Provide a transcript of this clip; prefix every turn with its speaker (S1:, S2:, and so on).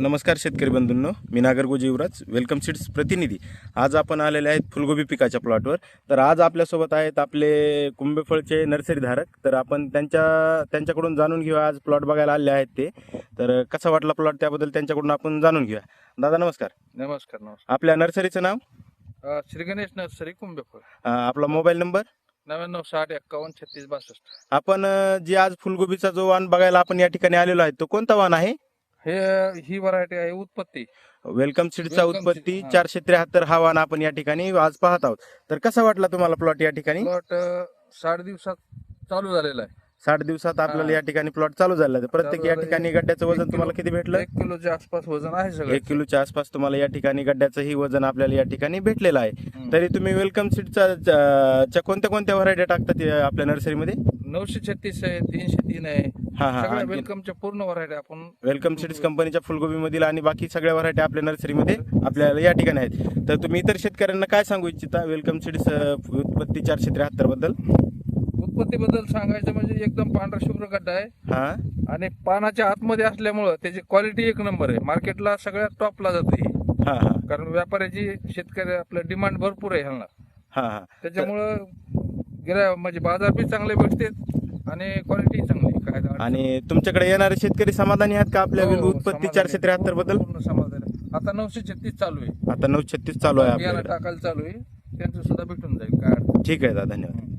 S1: नमस्कार शेतकरी बंधूंनो मी नागरगोजी युवराज welcome seeds प्रतिनिधी. आज आपण आलेले आहेत फुलगोबी पिकाच्या प्लॉटवर. तर आज आपल्यासोबत आहेत आपले कुंभेफळचे नर्सरी धारक तर आपण त्यांच्या त्यांच्याकडून जाणून घेऊया आज प्लॉट बघायला आले आहेत ते. तर कसा वाटला प्लॉट त्याबद्दल त्यांच्याकडून आपण जाणून घेऊया. दादा नमस्कार.
S2: नमस्कार नमस्कार.
S1: आपल्या नर्सरीचं नाव?
S2: श्री गणेश नर्सरी कुंभेफळ.
S1: आपला मोबाईल नंबर?
S2: नव्याण्णव साठ एक्कावन्न छत्तीस बासष्ट.
S1: आपण जी आज फुलगोबीचा जो वाण बघायला आपण या ठिकाणी आलेलो आहे तो कोणता वाण आहे?
S2: हे ही व्हरायटी आहे उत्पत्ती
S1: वेलकम सीडचा
S2: Welcome
S1: उत्पत्ती
S2: हा.
S1: चारशे त्र्याहत्तर हा वाण आपण या ठिकाणी आज पाहत आहोत तर कसा वाटला तुम्हाला प्लॉट या ठिकाणी
S2: प्लॉट साठ दिवसात चालू झालेला आहे
S1: साठ दिवसात आपल्याला
S2: हा.
S1: या ठिकाणी प्लॉट चालू झाला आहे. प्रत्येक
S2: चालू
S1: या
S2: झालं.
S1: ठिकाणी गड्ड्याचं वजन
S2: एक
S1: तुम्हाला किती भेटलं
S2: एक किलोच्या आसपास वजन आहे सगळं
S1: एक किलोच्या आसपास तुम्हाला या ठिकाणी गड्ड्याचं ही वजन आपल्याला या ठिकाणी भेटलेलं आहे
S2: हम्म.
S1: तरी तुम्ही वेलकम सीडचा च्या कोणत्या कोणत्या व्हरायटी टाकतात या आपल्या नर्सरीमध्ये
S2: नऊशे छत्तीस आहे तीनशे तीन आहे.
S1: हा हा
S2: सगळ्या
S1: आणखी
S2: वेलकमच्या पूर्ण व्हरायटी आपण
S1: वेलकम सीड्स कंपनीच्या फुलगोबी मधील आणि बाकी सगळ्या व्हरायटी आपल्या नर्सरीमध्ये आपल्याला या ठिकाणी आहेत. तर तुम्ही इतर शेतकऱ्यांना काय सांगू इच्छिता वेलकम सीड्स उत्पत्ती चारशे त्र्याहत्तरबद्दल?
S2: उत्पत्तीबद्दल सांगायचं म्हणजे एकदम पांढरा शुभ्र गड्डा आहे.
S1: हा.
S2: आणि पानाच्या आतमध्ये असल्यामुळं त्याची क्वालिटी एक नंबर आहे. मार्केटला सगळ्यात टॉपला जाते ही.
S1: हा हा.
S2: कारण व्यापाऱ्याची शेतकरी आपलं डिमांड भरपूर आहे ह्यांना.
S1: हा हा.
S2: त्याच्यामुळं गिरा म्हणजे बाजार बी चांगले भेटते आणि क्वालिटी चांगली काय
S1: आणि तुमच्याकडे येणारे शेतकरी समाधानी आहेत का आपल्या
S2: हो,
S1: उत्पत्ती
S2: समाधानी.
S1: चारशे त्र्याहत्तरबद्दल?
S2: पूर्ण समाधान आहे. आता नऊशे छत्तीस चालू आहे.
S1: आता नऊ छत्तीस चालू आहे
S2: बियाणं
S1: आपल्याकडे.
S2: टाकायला चालू आहे. त्यांचं सुद्धा भेटून जाईल. काय अडचण
S1: ठीक आहे दादा धन्यवाद.